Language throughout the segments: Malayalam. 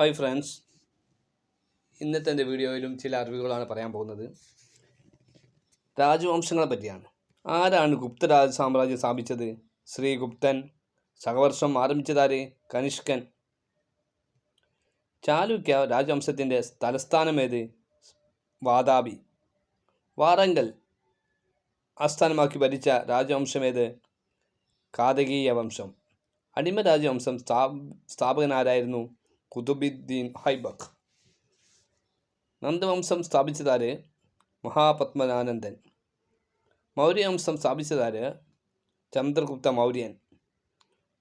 Hi friends. ഇന്നത്തെ എന്റെ വീഡിയോയിലും ചില അറിവുകളാണ് പറയാൻ പോകുന്നത്. രാജവംശങ്ങളെ പറ്റിയാണ്. ആരാണ് ഗുപ്തരാജ സാമ്രാജ്യം സ്ഥാപിച്ചത്? ശ്രീഗുപ്തൻ സഹവർഷം ആരംഭിച്ചതാര്? കനിഷ്കൻ. ചാലുക്യ രാജവംശത്തിന്റെ തലസ്ഥാനം ഏത്? വാതാപി വാറങ്കൽ ആസ്ഥാനമാക്കി ഭരിച്ച രാജവംശം ഏത്? കാതകീയ വംശം. അടിമ രാജവംശം സ്ഥാ സ്ഥാപകനാരായിരുന്നു കുതുബുദ്ദീൻ ഹൈബക് നന്ദവംശം സ്ഥാപിച്ചതാര്? മഹാപത്മനാനന്ദൻ. മൗര്യവംശം സ്ഥാപിച്ചതാര്? ചന്ദ്രഗുപ്ത മൗര്യൻ.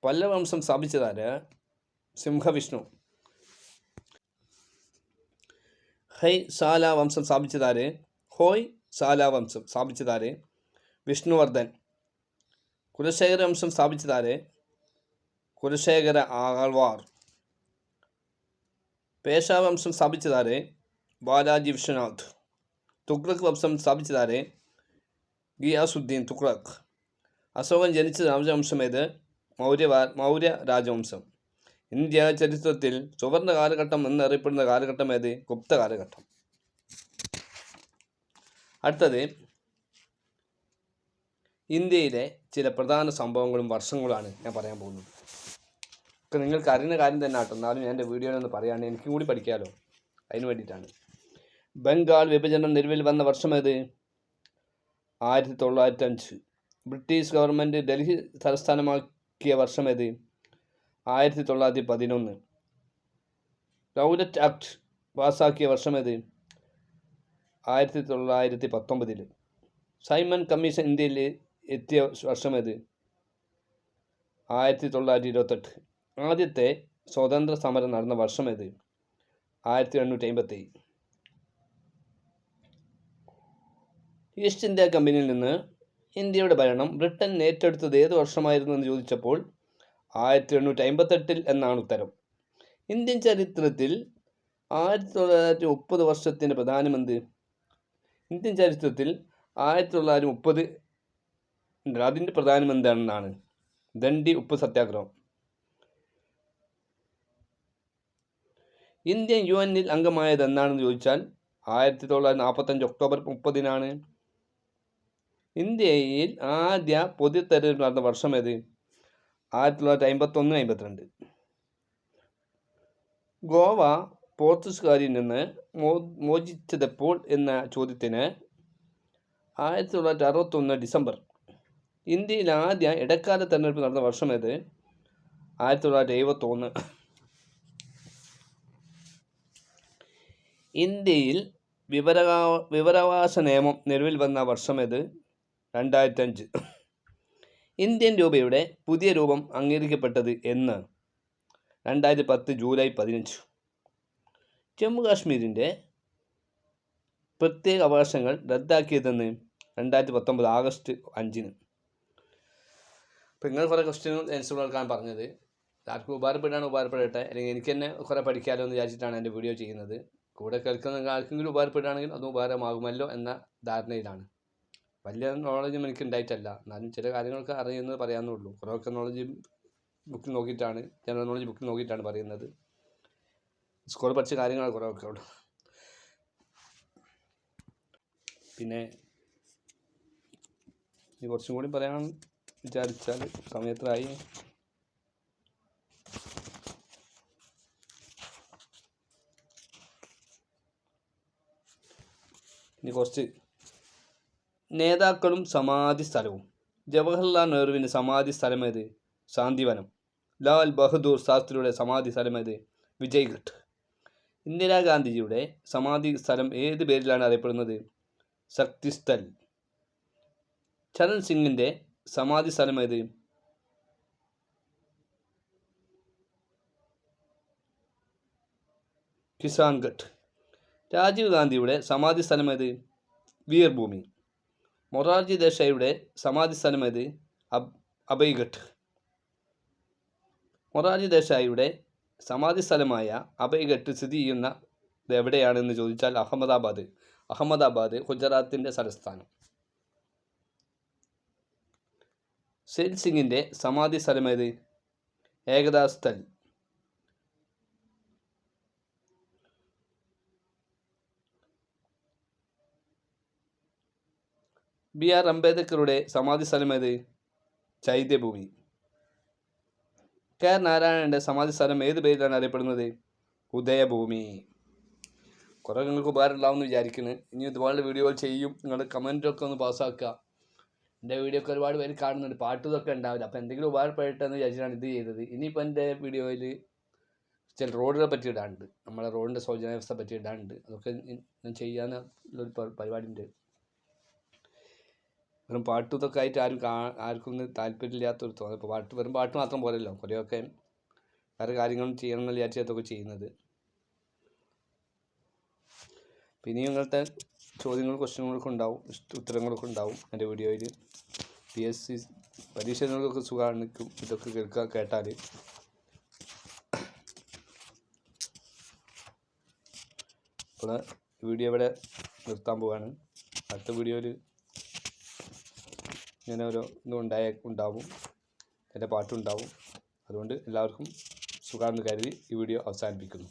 പല്ലവംശം സ്ഥാപിച്ചതാര്? സിംഹവിഷ്ണു. ഹൈ സാല വംശം സ്ഥാപിച്ചതാര്? ഹോയ് സാല വംശം സ്ഥാപിച്ചതാര്? വിഷ്ണുവർദ്ധൻ. കുലശേഖര വംശം സ്ഥാപിച്ചതാര്? കുലശേഖര ആൾവാർ. പേശാവംശം സ്ഥാപിച്ചതാരെ ബാലാജി വിശ്വനാഥ് തുഗ്ലക് വംശം സ്ഥാപിച്ചതാരെ ഗിയാസുദ്ദീൻ തുഗ്ലക്. അശോകൻ ജനിച്ച രാജവംശം ഏത്? മൗര്യ മൗര്യ രാജവംശം. ഇന്ത്യ ചരിത്രത്തിൽ സുവർണ കാലഘട്ടം എന്നറിയപ്പെടുന്ന കാലഘട്ടം ഏത്? ഗുപ്ത കാലഘട്ടം. അടുത്തത് ഇന്ത്യയിലെ ചില പ്രധാന സംഭവങ്ങളും വർഷങ്ങളുമാണ് ഞാൻ പറയാൻ പോകുന്നത്. ഒക്കെ നിങ്ങൾക്ക് അറിയുന്ന കാര്യം തന്നെ ആട്ടോ എന്നാലും ഞാൻ എന്റെ വീഡിയോയിലൊന്ന് പറയുകയാണ് എനിക്കും കൂടി പഠിക്കാമല്ലോ അതിന് വേണ്ടിയിട്ടാണ്. ബംഗാൾ വിഭജനം നിലവിൽ വന്ന വർഷം ഏത്? ആയിരത്തി തൊള്ളായിരത്തി അഞ്ച് ബ്രിട്ടീഷ് ഗവൺമെന്റ് ഡൽഹി തലസ്ഥാനമാക്കിയ വർഷം ഏത്? ആയിരത്തി തൊള്ളായിരത്തി പതിനൊന്ന് റൗലറ്റ് ആക്ട് പാസ്സാക്കിയ വർഷം ഏത്? ആയിരത്തി തൊള്ളായിരത്തി പത്തൊമ്പതിൽ സൈമൺ കമ്മീഷൻ ഇന്ത്യയിൽ എത്തിയ വർഷം ഏത്? ആയിരത്തി തൊള്ളായിരത്തി ഇരുപത്തെട്ട് ആദ്യത്തെ സ്വതന്ത്ര സമരം നടന്ന വർഷം ഏത്? ആയിരത്തി എണ്ണൂറ്റി അമ്പത്തി ഈസ്റ്റ് ഇന്ത്യ കമ്പനിയിൽ നിന്ന് ഇന്ത്യയുടെ ഭരണം ബ്രിട്ടൻ ഏറ്റെടുത്തത് ഏത് വർഷമായിരുന്നു എന്ന് ചോദിച്ചപ്പോൾ ആയിരത്തി എണ്ണൂറ്റി അമ്പത്തെട്ടിൽ എന്നാണ് ഉത്തരം. ഇന്ത്യൻ ചരിത്രത്തിൽ ആയിരത്തി തൊള്ളായിരത്തി മുപ്പത് വർഷത്തിന്റെ പ്രധാനമന്ത്രി ഇന്ത്യൻ ചരിത്രത്തിൽ ആയിരത്തി തൊള്ളായിരത്തി മുപ്പത് അതിന്റെ പ്രധാനമന്ത്രി ദണ്ഡി ഉപ്പ് സത്യാഗ്രഹം. ഇന്ത്യൻ യു എന്നിൽ അംഗമായത് എന്നാണെന്ന് ചോദിച്ചാൽ ആയിരത്തി തൊള്ളായിരത്തി നാൽപ്പത്തഞ്ച് ഒക്ടോബർ മുപ്പതിനാണ്. ഇന്ത്യയിൽ ആദ്യ പൊതു തെരഞ്ഞെടുപ്പ് നടന്ന വർഷം ഏത്? ആയിരത്തി തൊള്ളായിരത്തി അമ്പത്തൊന്ന് അമ്പത്തിരണ്ട്. ഗോവ പോർച്ചുഗീസുകാരിൽ നിന്ന് മോ മോചിച്ചതെപ്പോൾ എന്ന ചോദ്യത്തിന് ആയിരത്തി തൊള്ളായിരത്തി അറുപത്തൊന്ന് ഡിസംബർ. ഇന്ത്യയിൽ ആദ്യ ഇടക്കാല തെരഞ്ഞെടുപ്പ് നടന്ന വർഷം ഏത്? ആയിരത്തി തൊള്ളായിരത്തി എഴുപത്തൊന്ന് ഇന്ത്യയിൽ വിവരകാ വിവരാവകാശ നിയമം നിലവിൽ വന്ന വർഷം ഏത്? രണ്ടായിരത്തഞ്ച്. ഇന്ത്യൻ രൂപയുടെ പുതിയ രൂപം അംഗീകരിക്കപ്പെട്ടത് എന്ന്. രണ്ടായിരത്തി പത്ത് ജൂലൈ പതിനഞ്ച്. ജമ്മു കാശ്മീരിന്റെ പ്രത്യേക അവകാശങ്ങൾ റദ്ദാക്കിയതെന്ന് രണ്ടായിരത്തി പത്തൊമ്പത് ആഗസ്റ്റ് അഞ്ചിന്. അപ്പോൾ നിങ്ങൾ കുറേ ക്വസ്റ്റ്യനും ആൻസർ കൊടുക്കാൻ പറഞ്ഞത്. ആർക്കും ഉപകാരപ്പെടാണ് ഉപകാരപ്പെടട്ടെ. അല്ലെങ്കിൽ എനിക്ക് തന്നെ കുറേ പഠിക്കാമല്ലോ എന്ന് വിചാരിച്ചിട്ടാണ് എന്റെ വീഡിയോ ചെയ്യുന്നത്. കൂടെ കേൾക്കുന്ന ആർക്കെങ്കിലും ഉപകാരപ്പെടുകയാണെങ്കിൽ അതും ഉപകാരമാകുമല്ലോ എന്ന ധാരണയിലാണ്. വലിയ നോളജും എനിക്ക് ഉണ്ടായിട്ടല്ല. എന്നാലും ചില കാര്യങ്ങളൊക്കെ അറിയുന്നത് പറയാമെന്നേ ഉള്ളൂ. കുറേയൊക്കെ നോളജ് ബുക്കിൽ നോക്കിയിട്ടാണ് ജനറൽ നോളജ് ബുക്കിൽ നോക്കിയിട്ടാണ് പറയുന്നത്. സ്കൂളിൽ പഠിച്ച കാര്യങ്ങൾ കുറേയൊക്കെ ഉള്ളൂ. പിന്നെ ഇനി കുറച്ചും കൂടി പറയാൻ വിചാരിച്ചാൽ സമയത്തായി ഇനി കുറച്ച് നേതാക്കളും സമാധി സ്ഥലവും. ജവഹർലാൽ നെഹ്റുവിന്റെ സമാധി സ്ഥലമേത് ശാന്തിവനം. ലാൽ ബഹദൂർ ശാസ്ത്രിയുടെ സമാധി സ്ഥലമേത് വിജയ്ഘട്ട്. ഇന്ദിരാഗാന്ധിജിയുടെ സമാധി സ്ഥലം ഏത് പേരിലാണ് അറിയപ്പെടുന്നത്? ശക്തിസ്ഥൽ. ചരൺ സിംഗിന്റെ സമാധി സ്ഥലമേത് കിസാൻഘട്ട്. രാജീവ് ഗാന്ധിയുടെ സമാധി സ്ഥലം ഏത്? വീർഭൂമി മൊറാർജി ദേശായിയുടെ സമാധി സ്ഥലം ഏത്? അബ് അഭയ്ഘട്ട് മൊറാർജി ദേശായിയുടെ സമാധി സ്ഥലമായ അഭയ്ഘട്ട് സ്ഥിതി ചെയ്യുന്ന എവിടെയാണെന്ന് ചോദിച്ചാൽ അഹമ്മദാബാദ്. അഹമ്മദാബാദ് ഗുജറാത്തിന്റെ തലസ്ഥാനം. സെൻ സിംഗിന്റെ സമാധി സ്ഥലമേത് ഏകതാ ബി ആർ അംബേദ്കറുടെ സമാധി സ്ഥലം ഏത് ചൈത്യഭൂമി. കെ ആർ നാരായണന്റെ സമാധി സ്ഥലം ഏത് പേരിലാണ് അറിയപ്പെടുന്നത്? ഉദയഭൂമി. കുറേ നിങ്ങൾക്ക് ഉപകാരം ഉണ്ടാവും വിചാരിക്കുന്നു. ഇനി ഇതുപോലെ വീഡിയോകൾ ചെയ്യും. നിങ്ങളുടെ കമന്റൊക്കെ ഒന്ന് പാസ്സാക്കുക. എന്റെ വീഡിയോ ഒക്കെ ഒരുപാട് പേര് കാണുന്നുണ്ട്. പാട്ടും ഇതൊക്കെ ഉണ്ടാവില്ല. അപ്പോൾ എന്തെങ്കിലും ഉപകാരപ്പെട്ടെന്ന് വിചാരിച്ചിട്ടാണ് ഇത് ചെയ്തത്. ഇനിയിപ്പോൾ എന്റെ വീഡിയോയിൽ ചില റോഡുകളെ പറ്റി ഇടാനുണ്ട്. നമ്മളെ റോഡിന്റെ ശോചനാവസ്ഥ പറ്റി ഇടാനുണ്ട്. അതൊക്കെ ഞാൻ ചെയ്യാൻ ഉള്ളൊരു പരിപാടി പരിപാടിയുണ്ട്. വെറും പാട്ട് ഇതൊക്കെ ആയിട്ട് ആരും കാ ആർക്കും താല്പര്യമില്ലാത്തൊരു തോന്നുന്നു ഇപ്പോൾ പാട്ട് വെറും പാട്ട് മാത്രം പോരല്ലോ. കുറേയൊക്കെ വേറെ കാര്യങ്ങളും ചെയ്യണം എന്ന് വിചാരിച്ച് അതൊക്കെ ചെയ്യുന്നത്. പിന്നെ ഇങ്ങനത്തെ ചോദ്യങ്ങൾ ക്വസ്റ്റ്യനുകളൊക്കെ ഉണ്ടാവും. ഉത്തരങ്ങളൊക്കെ ഉണ്ടാവും എന്റെ വീഡിയോയിൽ. പി എസ് സി പരീക്ഷകൾക്കൊക്കെ സുഖമാണ്. ഇതൊക്കെ കേൾക്കുക കേട്ടാൽ അപ്പോൾ വീഡിയോ ഇവിടെ നിർത്താൻ പോവാണ്. അടുത്ത വീഡിയോയിൽ ഇങ്ങനെ ഓരോ ഇതും ഉണ്ടായ ഉണ്ടാവും. എന്റെ പാട്ടുണ്ടാവും. അതുകൊണ്ട് എല്ലാവർക്കും സുഖമാണെന്ന് കരുതി ഈ വീഡിയോ അവസാനിപ്പിക്കുന്നു.